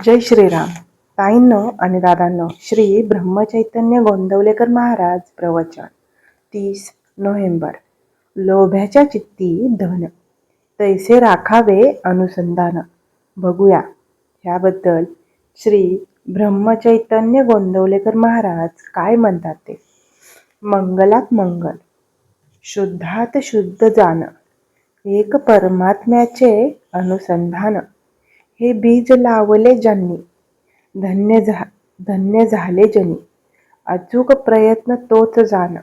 जय श्रीराम. ताईंनो आणि दादांनो श्री ब्रह्मचैतन्य गोंदवलेकर महाराज प्रवचन तीस नोव्हेंबर. लोभ्याच्या चित्ती धन. तैसे राखावे अनुसंधान. बघूया. ह्याबद्दल श्री ब्रह्मचैतन्य गोंदवलेकर महाराज काय म्हणतात ते? मंगलात मंगल. शुद्धात शुद्ध जाण एक परमात्म्याचे अनुसंधान. हे बीज लावले ज्यांनी. धन्य झा धन्य झाले जनी अचूक प्रयत्न तोच जाण.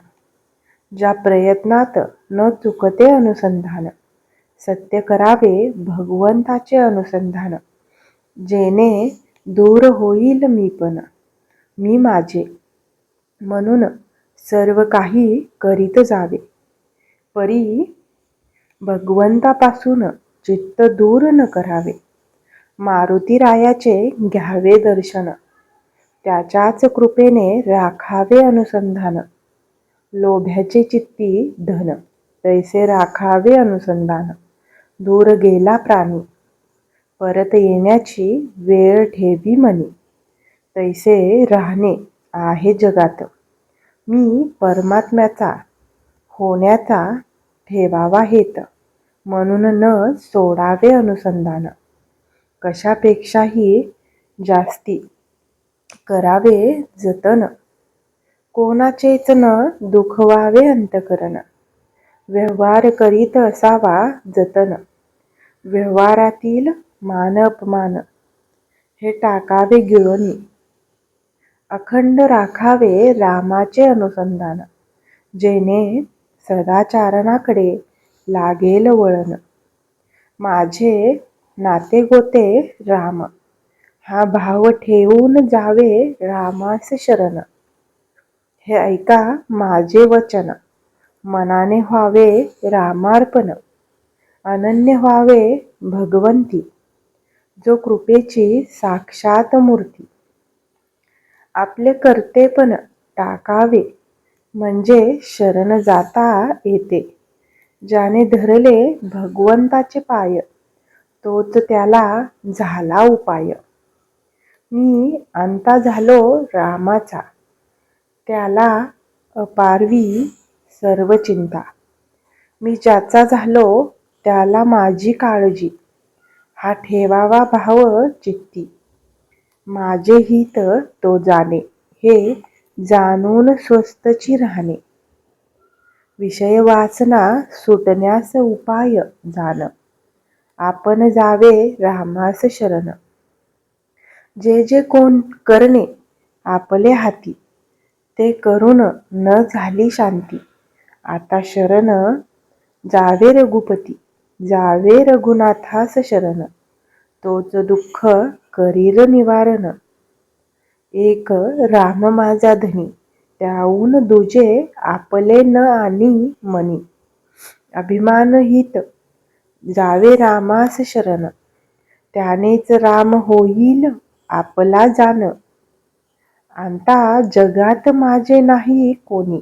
ज्या प्रयत्नात न चुकते अनुसंधान. सत्य करावे भगवंताचे अनुसंधान. जेणे दूर होईल मी पण. मी माझे. म्हणून सर्व काही करीत जावे. परी भगवंतापासून चित्त दूर न करावे. मारुतीरायाचे घ्यावे दर्शन. त्याच्याच कृपेने राखावे अनुसंधान. लोभ्याचे चित्ती धन. तैसे राखावे अनुसंधान. दूर गेला प्राणी. परत येण्याची वेळ ठेवी मनी. तैसे राहणे आहे जगात. मी परमात्म्याचा होण्याचा ठेवावा हेत. म्हणून न सोडावे अनुसंधान. कशापेक्षाही जास्ती करावे जतन. कोणाचेच न दुखवावे अंतकरण. व्यवहार करीत असावा जतन. व्यवहारातील मान अपमान हे टाकावे गिळणी अखंड राखावे रामाचे अनुसंधान. जेणे सदाचारणाकडे लागेल वळण. माझे नाते गोते राम. हा भाव ठेवून जावे रामास शरण. हे ऐका माझे वचन. मनाने व्हावे रामार्पण. अनन्य व्हावे भगवंती. जो कृपेची साक्षात मूर्ती. आपले कर्तेपण टाकावे म्हणजे शरण जाता येते. ज्याने धरले भगवंताचे पाय. तोच त्याला झाला उपाय. मी अंता झालो रामाचा. त्याला अपारवी सर्व चिंता. मी ज्याचा झालो त्याला माझी काळजी. हा ठेवावा भाव चित्ती. माझे हित तो जाणे हे जाणून स्वस्तची राहणे. विषय वाचना सुटण्यास उपाय जाणं. आपण जावे रामास शरण. जे जे कोण करणे आपले हाती ते करून न झाली शांती. आता शरण जावे रघुपती जावे रघुनाथास शरण. तोच दुःख करीर निवारण. एक राम माझा धनी त्याहून दुजे आपले न आणि मनी. अभिमान हित जावे रामास शरण. त्यानेच राम होईल आपला जाण. आता जगात माझे नाही कोणी.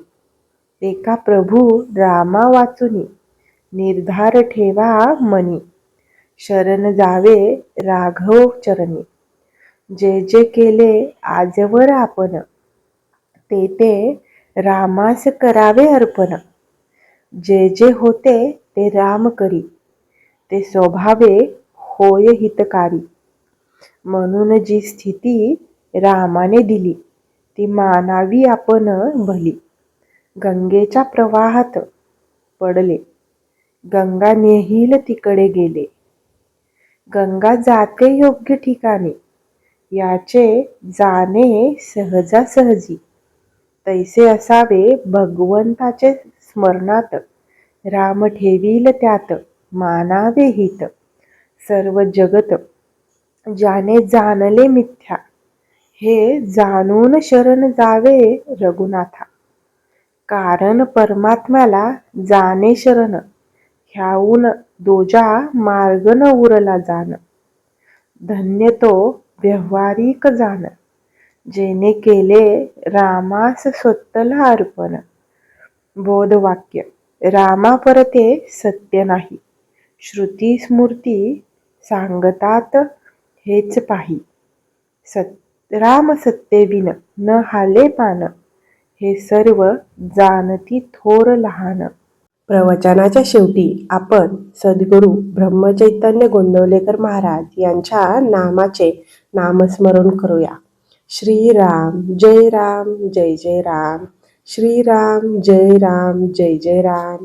एका प्रभू रामा वाचुनी. निर्धार ठेवा मनी. शरण जावे राघव चरणी. जे जे केले आजवर आपण. ते ते रामास करावे अर्पण. जे जे होते ते राम करी. ते स्वभावे होय हितकारी म्हणून जी स्थिती रामाने दिली ती मानावी आपण भली. गंगेच्या प्रवाहात पडले. गंगा नेहील तिकडे गेले. गंगा जाते योग्य ठिकाणी याचे जाणे सहजासहजी. तैसे असावे भगवंताचे स्मरणात राम ठेवील त्यात. मानावे हित. सर्व जगत ज्याने जाणले मिथ्या हे जाणून शरण जावे रघुनाथा. कारण परमात्म्याला जाणे शरण ह्याऊन दोजा मार्ग न उरला जाण. धन्य तो व्यवहारिक जाण जेने केले रामास स्वतःला अर्पण. बोधवाक्य रामा परते सत्य नाही. श्रुती स्मृती सांगतात हेच पाही. सत राम सत्तेविन न हाले पान हे सर्व जाणती थोर लहान. प्रवचनाच्या शेवटी आपण सद्गुरू ब्रह्मचैतन्य गोंदवलेकर महाराज यांच्या नामाचे नामस्मरण करूया. श्रीराम जय राम जय जय राम. श्रीराम जय राम जय जय राम.